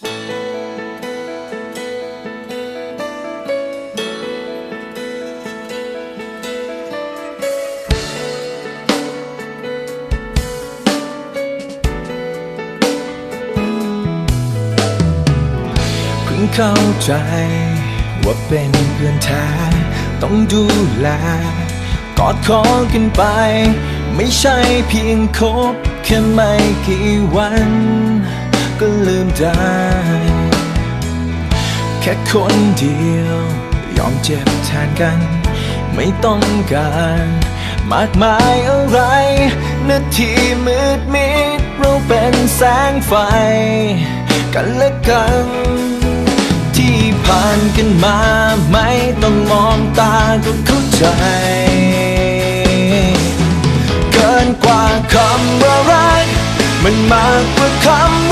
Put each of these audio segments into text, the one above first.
เพิ่งเข้าใจว่าเป็นเพื่อนแท้ต้องดูแล กอดคอกันไป ไม่ใช่เพียงคบแค่ไม่กี่วัน ก็ลืมได้ แค่คนเดียว ยอมเจ็บแทนกัน ไม่ต้องการ มากมายอะไร นาทีมืดมิดเราเป็นแสงไฟ กันและกัน ที่ผ่านกันมาไม่ต้องมองตาก็เข้าใจเกินกว่าคำว่ารักมันมากกว่าคำ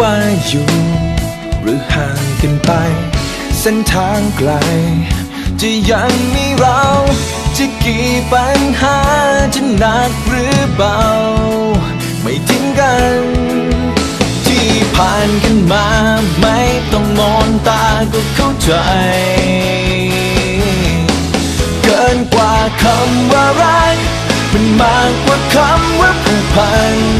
ว่าอยู่ หรือห่างกันไป เส้นทางไกล จะยังมีเรา จะกี่ปัญหาจะหนักหรือเบา ไม่ทิ้งกัน ที่ผ่านกันมา ไม่ต้องมองตาก็เข้าใจ เกินกว่าคำว่ารัก มันมากกว่าคำว่าผูกพัน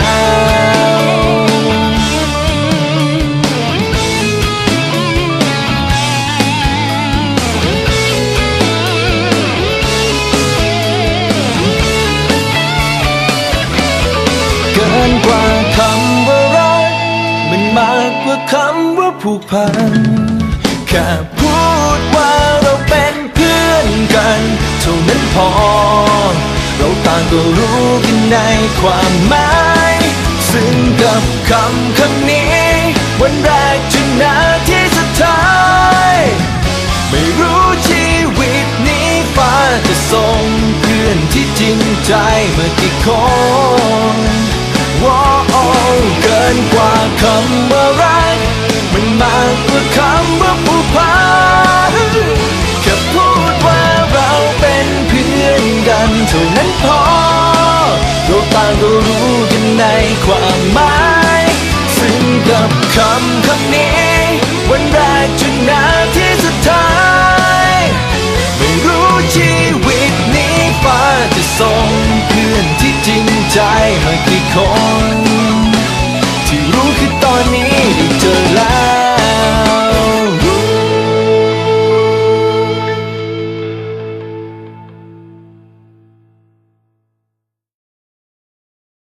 พันแค่พูดว่าเราเป็นเพื่อนกันเท่านั้นพอ เราต่างก็รู้กันในความหมาย ซึ่งกับคำคำนี้ วันแรกจนนาทีสุดท้าย ไม่รู้ชีวิตนี้ฟ้าจะส่งเพื่อนที่จริงใจมากี่คนว้าเกินกว่าคำว่ารัก มันมากกว่าคำว่าผูกพันแค่พูดว่าเราเป็นเพื่อนกันเท่านั้นพอเราต่างก็รู้กันในความหมายซึ่งกับคำคำนี้ วันแรกจนนาทีสุดท้าย ไม่รู้ชีวิตนี้ฟ้าจะส่งเพื่อนที่จริงใจมากี่คน